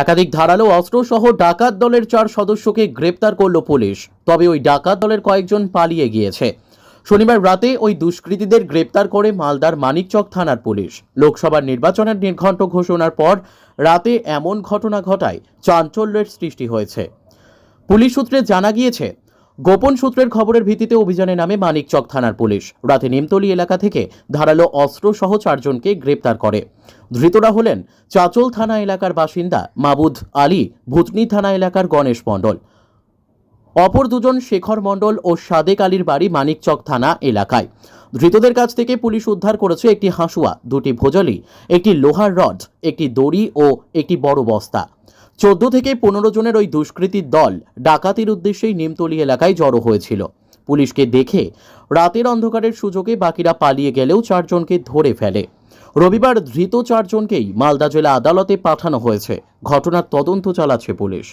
একাধিক ধারালো অস্ত্র সহ ডাকাত দলের চার সদস্যকে গ্রেপ্তার করল পুলিশ, তবে ওই ডাকাত দলের কয়েকজন পালিয়ে গিয়েছে। শনিবার রাতে ওই দুষ্কৃতীদের গ্রেপ্তার করে মালদার মানিকচক থানার পুলিশ। লোকসভার নির্বাচনের নির্ঘণ্ট ঘোষণার পর রাতে এমন ঘটনা ঘটায়, চাঞ্চল্যের সৃষ্টি হয়েছে। পুলিশ সূত্রে জানা গিয়েছে গোপন সূত্রের খবরের ভিত্তিতে অভিযানে নামে মানিকচক থানার পুলিশ। রাতে নিমতলি এলাকা থেকে ধারালো অস্ত্র সহ চারজনকে গ্রেপ্তার করে। ধৃতরা হলেন চাচল থানা এলাকার বাসিন্দা মাবুদ আলী, ভুতনি থানা এলাকার গণেশ মণ্ডল। অপর দুজন শেখর মণ্ডল ও সাদেক আলীর বাড়ি মানিকচক থানা এলাকায়। ধৃতদের কাছ থেকে পুলিশ উদ্ধার করেছে একটি হাঁসুয়া, দুটি ভোজালি, একটি লোহার রড, একটি দড়ি ও একটি বড় বস্তা। চোদ্দ থেকে পনেরো জনের ওই দুষ্কৃতির দল ডাকাতির উদ্দেশ্যেই নিমতলি এলাকায় জড়ো হয়েছিল। পুলিশকে দেখে রাতের অন্ধকারের সুযোগে বাকিরা পালিয়ে গেলেও চারজনকে ধরে ফেলে। রবিবার ধৃত চারজনকেই মালদা জেলা আদালতে পাঠানো হয়েছে। ঘটনার তদন্ত চালাচ্ছে পুলিশ।